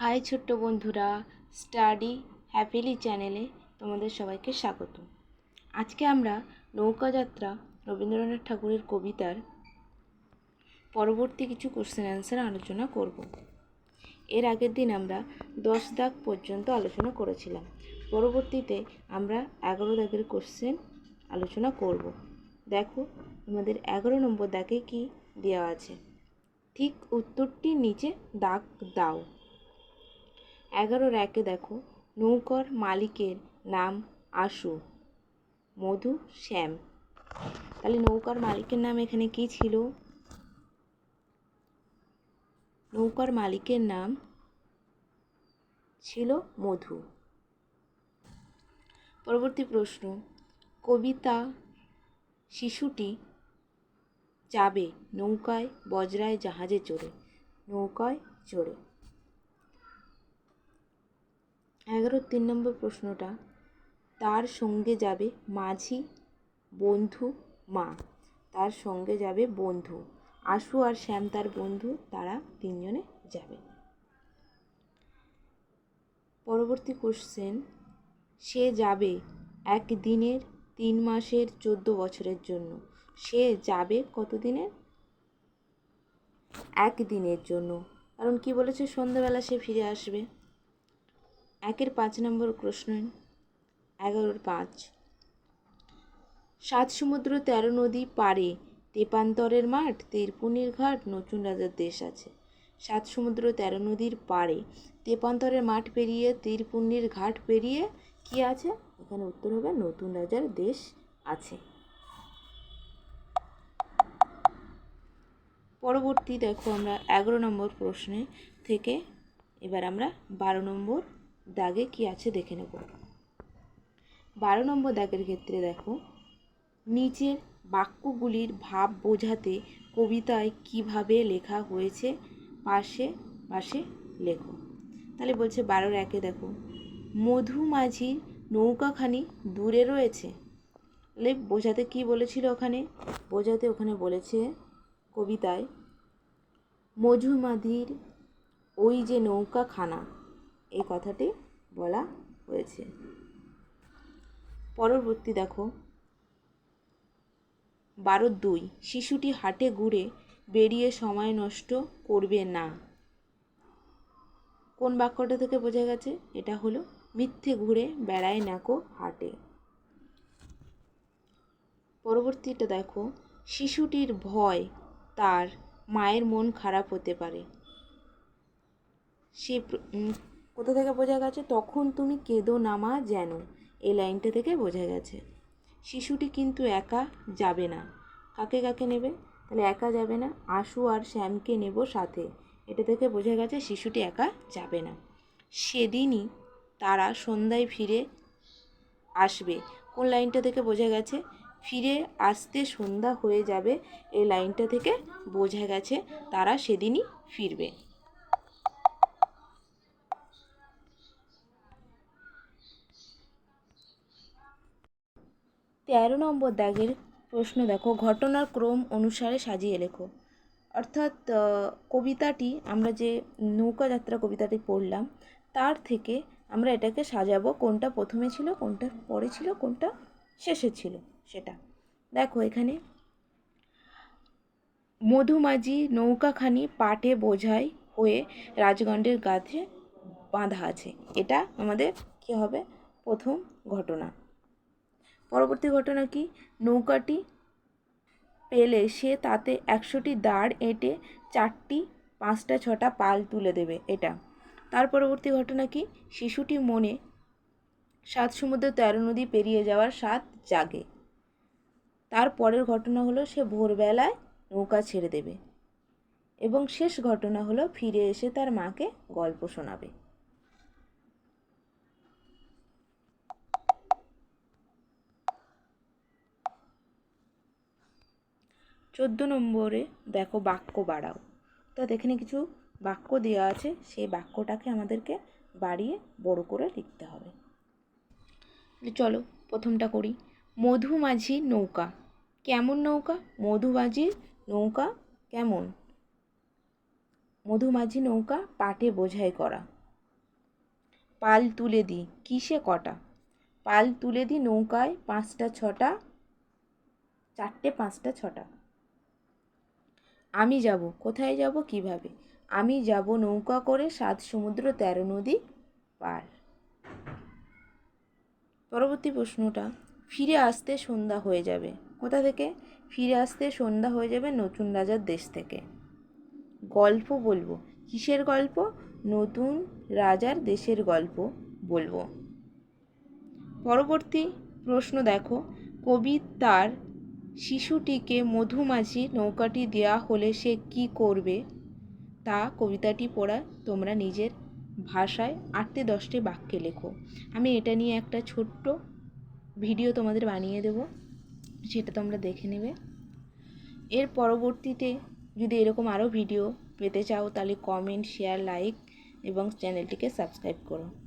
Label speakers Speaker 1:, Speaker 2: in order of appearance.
Speaker 1: High ছোট্ট বন্ধুরা, study happily চ্যানেলে তোমাদের সবাইকে স্বাগত। আজকে আমরা নৌকাযাত্রা রবীন্দ্রনাথ ঠাকুরের কবিতার পরবর্তী কিছু কোশ্চেন অ্যান্সার আলোচনা করব। এর আগের দিন আমরা দশ দাগ পর্যন্ত আলোচনা করেছিলাম। পরবর্তীতে আমরা এগারো দাগের কোশ্চেন আলোচনা করব। দেখো, তোমাদের এগারো নম্বর দাগে কি দেওয়া আছে? ঠিক উত্তরটির নিচে দাগ দাও। এগারোর একে দেখো, নৌকার মালিকের নাম আশু, মধু শ্যাম। তাহলে নৌকার মালিকের নাম এখানে কি ছিল? নৌকার মালিকের নাম ছিল মধু। পরবর্তী প্রশ্ন, কবিতা শিশুটি যাবে নৌকায়, বজরায় জাহাজে চড়ে, নৌকায় চড়ে। এগারো তিন নম্বর প্রশ্নটা, তার সঙ্গে যাবে মাঝি, বন্ধু, মা। তার সঙ্গে যাবে বন্ধু। আশু আর শ্যাম তার বন্ধু, তারা তিনজনে যাবে। পরবর্তী কোশ্চেন সে যাবে এক দিনের তিন মাসের চোদ্দ বছরের জন্য। সে যাবে কত দিনের এক দিনের জন্য। কারণ কি বলেছে? সন্ধ্যাবেলা সে ফিরে আসবে। একের পাঁচ নম্বর প্রশ্ন, এগারোর পাঁচ। সাত সমুদ্র, তেরো নদী পারে তেপান্তরের মাঠ, তেরপুনির ঘাট, নতুন রাজার দেশ আছে। সাত সমুদ্র, তেরো নদীর পারে তেপান্তরের মাঠ পেরিয়ে তীরপুণ্যের ঘাট পেরিয়ে কি আছে? এখানে উত্তর হবে নতুন রাজার দেশ আছে। পরবর্তী দেখো আমরা এগারো নম্বর প্রশ্নে থেকে এবার আমরা বারো নম্বর দাগে কি আছে দেখে নেব। বারো নম্বর দাগের ক্ষেত্রে দেখো, নিচের বাক্যগুলির ভাব বোঝাতে কবিতায় কীভাবে লেখা হয়েছে পাশে পাশে লেখো। তাহলে বলছে বারোর একে দেখো মধুমাঝির নৌকাখানি দূরে রয়েছে। তাহলে বোঝাতে কি বলেছিল ওখানে? বোঝাতে ওখানে বলেছে কবিতায় মধুমাধির ওই যে নৌকাখানা, এই কথাটি বলা হয়েছে। পরবর্তী দেখো। বারো দুই, শিশুটি হাটে ঘুরে বেরিয়ে সময় নষ্ট করবে না। কোন বাক্যটা থেকে বোঝা গেছে? এটা হলো, মিথ্যে ঘুরে বেড়ায় নাকো হাটে। পরবর্তীটা দেখো, শিশুটির ভয় তার মায়ের মন খারাপ হতে পারে। সে কোথা থেকে বোঝা গেছে? তখন তুমি কেঁদো নামা যেন। এই লাইনটা থেকে বোঝা গেছে। শিশুটি কিন্তু একা যাবে না। কাকে কাকে নেবে? তাহলে একা যাবে না। আশু আর শ্যামকে নেব সাথে। এটা থেকে বোঝা গেছে শিশুটি একা যাবে না। সেদিনই তারা সন্ধ্যায় ফিরে আসবে। কোন লাইনটা থেকে বোঝা গেছে? ফিরে আসতে সন্ধ্যা হয়ে যাবে। এই লাইনটা থেকে বোঝা গেছে তারা সেদিনই ফিরবে। তেরো নম্বর দাগের প্রশ্ন দেখো, ঘটনার ক্রম অনুসারে সাজিয়ে লেখো। অর্থাৎ কবিতাটি, আমরা যে নৌকাযাত্রা কবিতাটি পড়লাম, তার থেকে আমরা এটাকে সাজাবো, কোনটা প্রথমে ছিল, কোনটা পরে ছিল, কোনটা শেষে ছিল সেটা। দেখো এখানে, মধুমাঝি নৌকাখানি পাটে বোঝাই হয়ে রাজগণ্ডের গাছে বাঁধা আছে। এটা আমাদের কী হবে? প্রথম ঘটনা। পরবর্তী ঘটনা কি? নৌকাটি পেলে সে তাতে একশোটি দাঁড় এঁটে চারটি, পাঁচটা, ছটা পাল তুলে দেবে এটা। তার পরবর্তী ঘটনা কি? শিশুটি মনে সাত সমুদ্র তেরো নদী পেরিয়ে যাওয়ার স্বাদ জাগে। তার পরের ঘটনা হলো সে ভোরবেলায় নৌকা ছেড়ে দেবে এবং শেষ ঘটনা হলো ফিরে এসে তার মাকে গল্প শোনাবে। চোদ্দ নম্বরে দেখো বাক্য বাড়াও। তো এখানে কিছু বাক্য দেওয়া আছে, সেই বাক্যটাকে আমাদেরকে বাড়িয়ে বড় করে লিখতে হবে। চলো প্রথমটা করি। মধুমাঝি নৌকা। কেমন নৌকা? মধুমাঝির নৌকা কেমন? মধুমাঝি নৌকা পাটে বোঝাই করা। পাল তুলে দিই কিসে কটা? পাল তুলে দিই নৌকায় পাঁচটা, ছটা, চারটে, পাঁচটা, ছটা। আমি যাব। কোথায় যাব? কীভাবে? আমি যাব নৌকা করে সাত সমুদ্র, তেরো নদী, পার। পরবর্তী প্রশ্নটা, ফিরে আসতে সন্ধ্যা হয়ে যাবে। কোথা থেকে? ফিরে আসতে সন্ধ্যা হয়ে যাবে নতুন রাজার দেশ থেকে। গল্প বলব। কিসের গল্প? নতুন রাজার দেশের গল্প বলব। পরবর্তী প্রশ্ন দেখো। কবি তার শিশুটিকে মধুমাছি নৌকাটি দেওয়া হলে সে কি করবে? তা কবিতাটি পড়া তোমরা নিজের ভাষায় আটটি দশটি বাক্যে লেখো। আমি এটা নিয়ে একটা ছোট্ট ভিডিও তোমাদের বানিয়ে দেব, সেটা তোমরা দেখে নেবে। এর পরবর্তীতে যদি এরকম আরও ভিডিও পেতে চাও, তাহলে কমেন্ট শেয়ার লাইক এবং চ্যানেলটিকে সাবস্ক্রাইব করো।